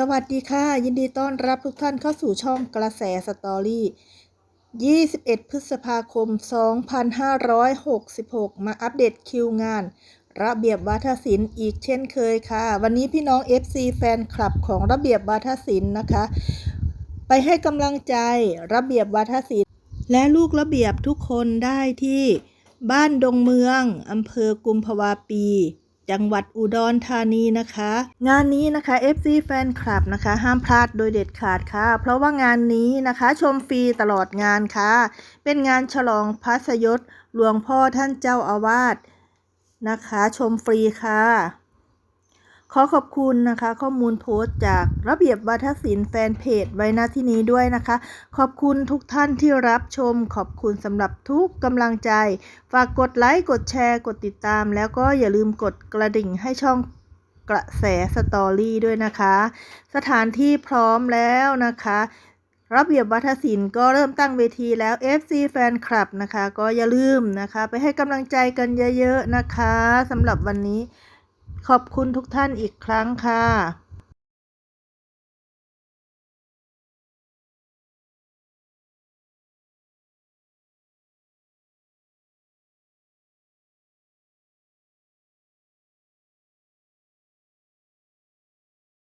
สวัสดีค่ะ ยินดีต้อนรับทุกท่านเข้าสู่ช่องกระแสสตอรี่ 21 พฤษภาคม 2566 มาอัปเดตคิวงาน ระเบียบวาทศิลป์อีกเช่นเคยค่ะ วันนี้พี่น้อง FC แฟนคลับของระเบียบวาทศิลป์นะคะ ไปให้กำลังใจระเบียบวาทศิลป์และลูกระเบียบทุกคนได้ที่บ้านดงเมืองอำเภอกุมภาวาปี จังหวัดอุดรธานีนะคะ งานนี้นะคะ FC แฟนคลับนะคะ ห้ามพลาดโดยเด็ดขาดค่ะ เพราะว่างานนี้นะคะชมฟรีตลอดงานค่ะ เป็นงานฉลองพระสยศหลวงพ่อท่านเจ้าอาวาสนะคะ ชมฟรีค่ะ ขอขอบคุณนะคะ ข้อมูลโพสต์จากระเบียบวัฒศิลป์แฟนเพจไว้ณที่นี้ด้วยนะคะ ขอบคุณทุกท่านที่รับชม ขอบคุณสำหรับทุกกำลังใจ ฝากกดไลค์ กดแชร์ กดติดตาม แล้วก็อย่าลืมกดกระดิ่งให้ช่องกระแสสตอรี่ด้วยนะคะ สถานที่พร้อมแล้วนะคะ ระเบียบวัฒศิลป์ก็เริ่มตั้งเวทีแล้ว FC แฟนคลับนะคะ ก็อย่าลืมนะคะ ไปให้กำลังใจกันเยอะๆนะคะสำหรับวันนี้ ขอบคุณทุกท่านอีกครั้งค่ะ